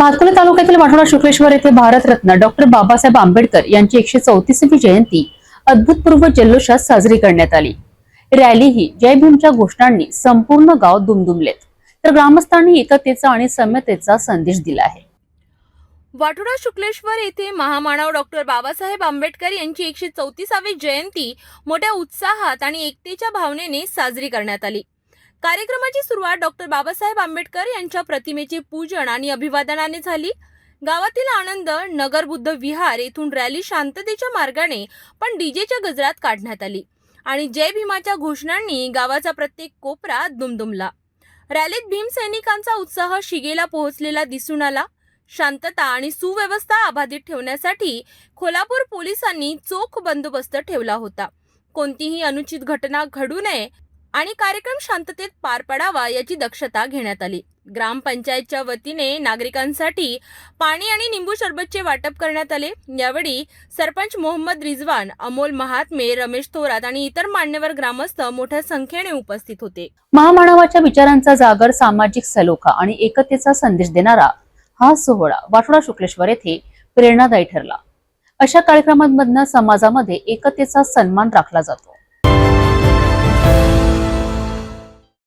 भातकुली तालुक्यातील वाठोडा शुक्लेश्वर येथे भारतरत्न डॉक्टर बाबासाहेब आंबेडकर यांची एकशे चौतीसवी जयंती अद्भुतपूर्व जल्लोषात साजरी करण्यात आली. रॅलीही जय भीमच्या घोषणांनी संपूर्ण गाव दुमदुमलेत. तर ग्रामस्थांनी एकतेचा आणि सम्यतेचा संदेश दिला आहे. वाठोडा शुक्लेश्वर येथे महामानव डॉक्टर बाबासाहेब आंबेडकर यांची एकशे चौतीसावी जयंती मोठ्या उत्साहात आणि एकतेच्या भावनेने साजरी करण्यात आली. कार्यक्रमाची सुरुवात डॉक्टर बाबासाहेब आंबेडकर यांच्या प्रतिमेचे पूजन आणि अभिवादनाने झाली. गावातील आनंद नगर बुद्ध विहार येथून रॅली शांततेच्या मार्गाने पण डीजेच्या गजरात काढण्यात आली आणि जय भीमाच्या घोषणांनी गावाचा प्रत्येक कोपरा दुमदुमला. रॅलीत भीम सैनिकांचा उत्साह शिगेला पोहोचलेला दिसून आला. शांतता आणि सुव्यवस्था अबाधित ठेवण्यासाठी खोलापूर पोलिसांनी चोख बंदोबस्त ठेवला होता. कोणतीही अनुचित घटना घडू नये आणि कार्यक्रम शांततेत पार पडावा याची दक्षता घेण्यात आली. ग्रामपंचायतच्या वतीने नागरिकांसाठी पाणी आणि निंबू सरबतचे वाटप करण्यात आले. यावेळी सरपंच मोहम्मद रिजवान अमोल महात्मे रमेश थोरात आणि इतर मान्यवर ग्रामस्थ मोठ्या संख्येने उपस्थित होते. महामानवाच्या विचारांचा जागर सामाजिक सलोखा आणि एकतेचा संदेश देणारा हा सोहळा वाठोडा शुक्लेश्वर येथे प्रेरणादायी ठरला. अशा कार्यक्रमांमधनं समाजामध्ये एकतेचा सन्मान राखला जातो.